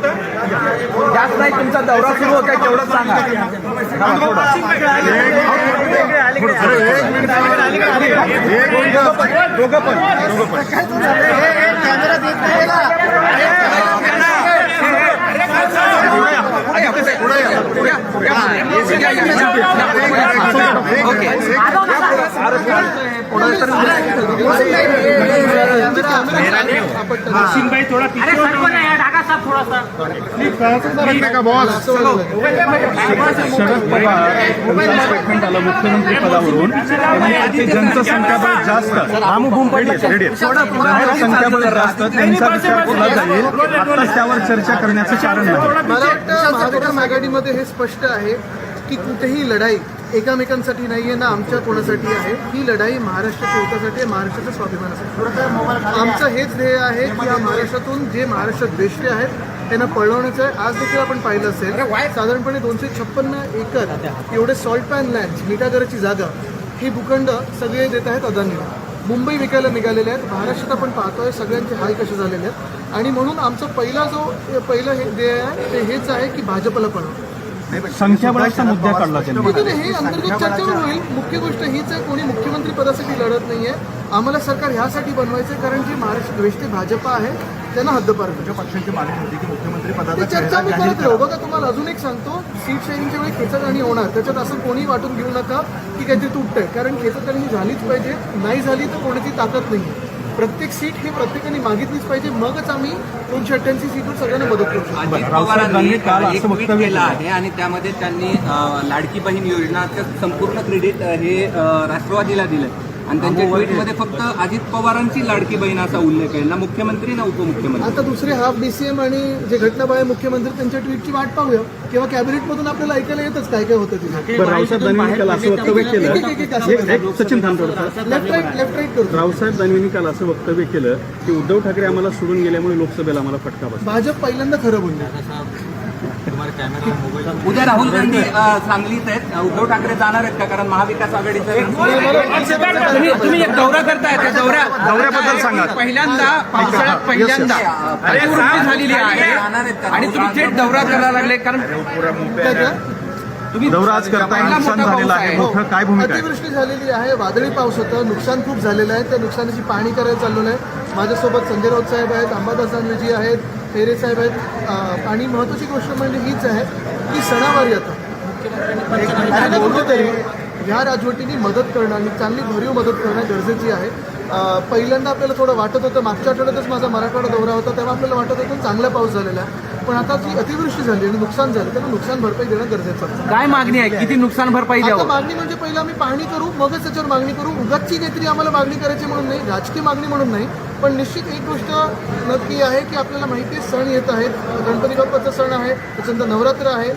जास्त नाही तुमचा दौरा सुरू होता तेवढंच सांगा हा, दोघं पण दोघं पण सिंहभाई थोड़ा पीछे हो जाओ ना। ढाका साहब थोड़ा सा शरद पवार यांचं स्टेटमेंट आलं मुख्यमंत्री पदावरून त्यांनी ते ज्यांचं संख्याबळ जास्त. ज्यांचं संख्याबळ जास्त त्यांचा विचार केला जाईल आताच त्यावर चर्चा करण्याचं कारण नाही. मला वाटतं महाविकास आघाडीमध्ये हे स्पष्ट आहे? की कुठेही लढाई एकामेकांसाठी नाही आहे ना आमच्या कोणासाठी आहे. ही लढाई महाराष्ट्राच्या हितासाठी आहे महाराष्ट्राच्या स्वाभिमानासाठी. आमचं हेच ध्येय आहे की या महाराष्ट्रातून जे महाराष्ट्रात बेष्टे आहेत त्यांना पळवण्याचं आहे. आज देखील आपण पाहिलं असेल साधारणपणे दोनशे छप्पन्न एकर एवढे सॉल्ट पॅन लँड मिठागराची जागा ही भूखंड सगळे देत आहेत अदानीला मुंबई विकायला निघालेले आहेत. महाराष्ट्रात आपण पाहतोय सगळ्यांचे हाल कसे झालेले आहेत. आणि म्हणून आमचा पहिला जो पहिलं हे ध्येय आहे ते हेच आहे की भाजपला पळवणं संख्याबळाचा मुद्दा काढला त्यांनी. हे अंतर्गत चर्चेवर होईल. मुख्य गोष्ट हीच आहे कोणी मुख्यमंत्री पदासाठी लढत नाहीये. आम्हाला सरकार ह्यासाठी बनवायचं कारण जी महाराष्ट्र द्वेष्टे भाजप आहे त्यांना हद्दपार. पक्षांची मागणी होती की मुख्यमंत्री ती पदाचा चर्चा मी करत राहू बघा तुम्हाला अजून एक सांगतो. सीट शेअरिंगच्या वेळी खेचरणी होणार. त्याच्यात असं कोणी वाटून घेऊ नका की काहीतरी तुटतंय. कारण खेचरणी झालीच पाहिजे. नाही झाली तर कोणाची ताकद नाही प्रत्येक सीट ही प्रत्येकाने मागितलीच पाहिजे. मगच आम्ही दोनशे अठ्ठ्याऐंशी सीटवर सगळ्यांना मदत करू शकतो. अजित पवारांनी काल एक असं ट्विट वक्तव्य केलं. आहे आणि त्यामध्ये त्यांनी लाडकी बहीण योजनाचं संपूर्ण क्रेडिट हे राष्ट्रवादीला दिलं आणि त्यांच्या ट्विटमध्ये फक्त अजित पवारांची लाडकी बहीण असा उल्लेख आहे. ना मुख्यमंत्री ना उपमुख्यमंत्री? आता दुसरे हाफ बीसीएम आणि जे घटनाबाह्य मुख्यमुख्यमंत्री त्यांच्या ट्विटची वाट पाहूया. किंवा कॅबिनेटमधून आपल्याला ऐकायला येतच काय काय होतं तिथे. Sachin. Left right left right करतो रावसाहेब दानवेंनी काल असं वक्तव्य केलं की उद्धव ठाकरे आम्हाला सोडून गेल्यामुळे लोकसभेला आम्हाला फटका बसला. भाजप पहिल्यांदा खरं बोलले. उद्या राहुल गांधी सांगलीत आहेत. उद्धव ठाकरे जाणार आहेत का? कारण महाविकास आघाडीचं तुम्ही एक दौरा करताय. त्या दौऱ्या दौऱ्याबद्दल सांगा. पहिल्यांदा पावसाळ्यात पहिल्यांदा अतिवृष्टी झालेली आहे. आणि तुम्ही थेट दौरा करायला लागले कारण तुम्ही दौरा आज करताय. पहिला नुकसान मोठा झालेलं पाऊस आहे. मोठं काय भूमिका आहे? अतिवृष्टी झालेली आहे. वादळी पाऊस होता. नुकसान खूप झालेलं आहे. त्या नुकसानाची पाहणी करायला चाललेलं आहे. माझ्यासोबत संजय राऊत साहेब आहेत. अंबादास दानवेजी आहेत. फेरे साहेब आहेत. आणि महत्त्वाची गोष्ट म्हणजे हीच आहे की सणावार येतं आणि कुठेतरी ह्या राजवटीने मदत करणं आणि चांगली भरीव मदत करणं गरजेची आहे. पहिल्यांदा आपल्याला थोडं वाटत होतं मागच्या आठवड्यातच माझा मराठवाडा दौरा होता तेव्हा आपल्याला वाटत होतं चांगला पाऊस झालेला आहे. पण आता जी अतिवृष्टी झाली आणि नुकसान झालं त्याला नुकसान भरपाई देणं गरजेचं आहे. काय मागणी आहे? किती नुकसान भरपाई आता द्यावं मागणी म्हणजे पहिला आम्ही पाहणी करू मगच त्याच्यावर मागणी करू. उगाचची काहीतरी आम्हाला मागणी करायची म्हणून नाही राजकीय मागणी म्हणून नाही. पण निश्चित एक गोष्ट नक्की आहे की आपल्याला माहिती आहे सण येत आहेत. गणपती बाप्पाचा सण आहे त्याच्यानंतर नवरात्र आहे.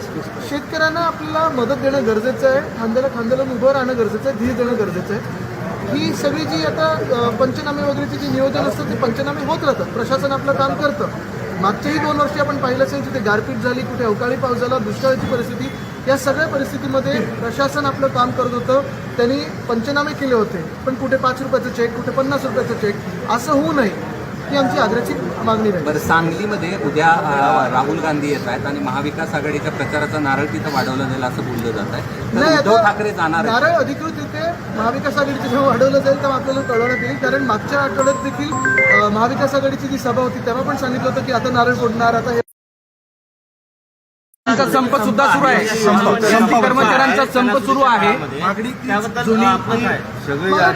शेतकऱ्यांना आपल्याला मदत देणं गरजेचं आहे. खांद्याला खांद्याला उभं राहणं गरजेचं आहे धीर देणं गरजेचं आहे. ही सगळी जी आता अ, पंचनामे वगैरेची जी नियोजन असतं ते पंचनामे होत राहतात. प्रशासन आपलं काम करतं. मागच्याही दोन वर्षी आपण पाहिलं असेल तिथे गारपीट झाली कुठे अवकाळी पाऊस झाला दुष्काळाची परिस्थिती या सगळ्या परिस्थितीमध्ये प्रशासन आपलं काम करत होतं. त्यांनी पंचनामे केले होते पण कुठे पाच रुपयाचं चेक कुठे पन्नास रुपयाचं चेक असं होऊ नये. ही आमची आग्रहाची मागणी राहील. बरं सांगलीमध्ये उद्या राहुल गांधी येत आहेत आणि महाविकास आघाडीच्या प्रचाराचा नारळ तिथं वाढवलं जाईल असं बोललं जात आहे. उद्धव ठाकरे जाणार नारळ अधिकृत इथे महाविकास आघाडीचं जेव्हा वाढवलं जाईल तेव्हा आपल्याला कळवण्यात येईल. कारण मागच्या आठवड्यात देखील महाविकास आघाडीची जी सभा होती तेव्हा पण सांगितलं होतं की आता नारळ फोडणार आता त्यांचा संप सुद्धा सुरू आहे. कर्मचाऱ्यांचा संप सुरू आहे.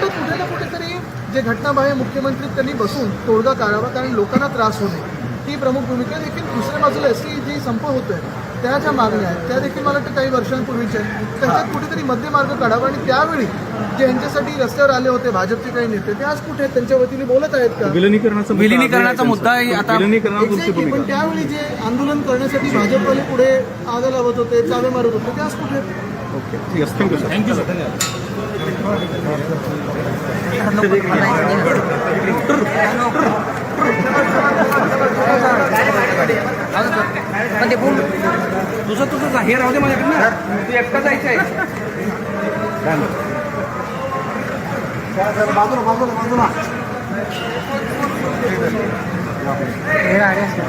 कुठे ना कुठेतरी जे घटनाबाह्य मुख्यमंत्री त्यांनी बसून तोडगा काढावा कारण लोकांना त्रास होणे ही प्रमुख भूमिका. देखील दुसऱ्या बाजूला एस जी संप होतोय त्या ज्या मागण्या आहेत. त्या देखील मला वाटतं काही वर्षांपूर्वीच्या आहेत. त्याच्यात कुठेतरी मध्यमार्ग काढावा आणि त्यावेळी जे यांच्यासाठी रस्त्यावर आले होते भाजपचे काही नेते ते आज कुठे आहेत? त्यांच्या वतीने बोलत आहेत का? विलिनीकरणाचा विलिनीकरणाचा मुद्दा आहे. आता- Exactly, पण त्यावेळी जे आंदोलन करण्यासाठी भाजपवाले पुढे आग लावत होते चावे मारत होते ते आज कुठे आहेत? ओके. ठीक आहे थँक्यू सर थँक्यू सर पण ते बोल. तुझं तुझं जा. हे राहू दे माझ्याकडे ना तू एकटा जायचं आहे बाजूला बाजूला बाजूला. मेरा आगे से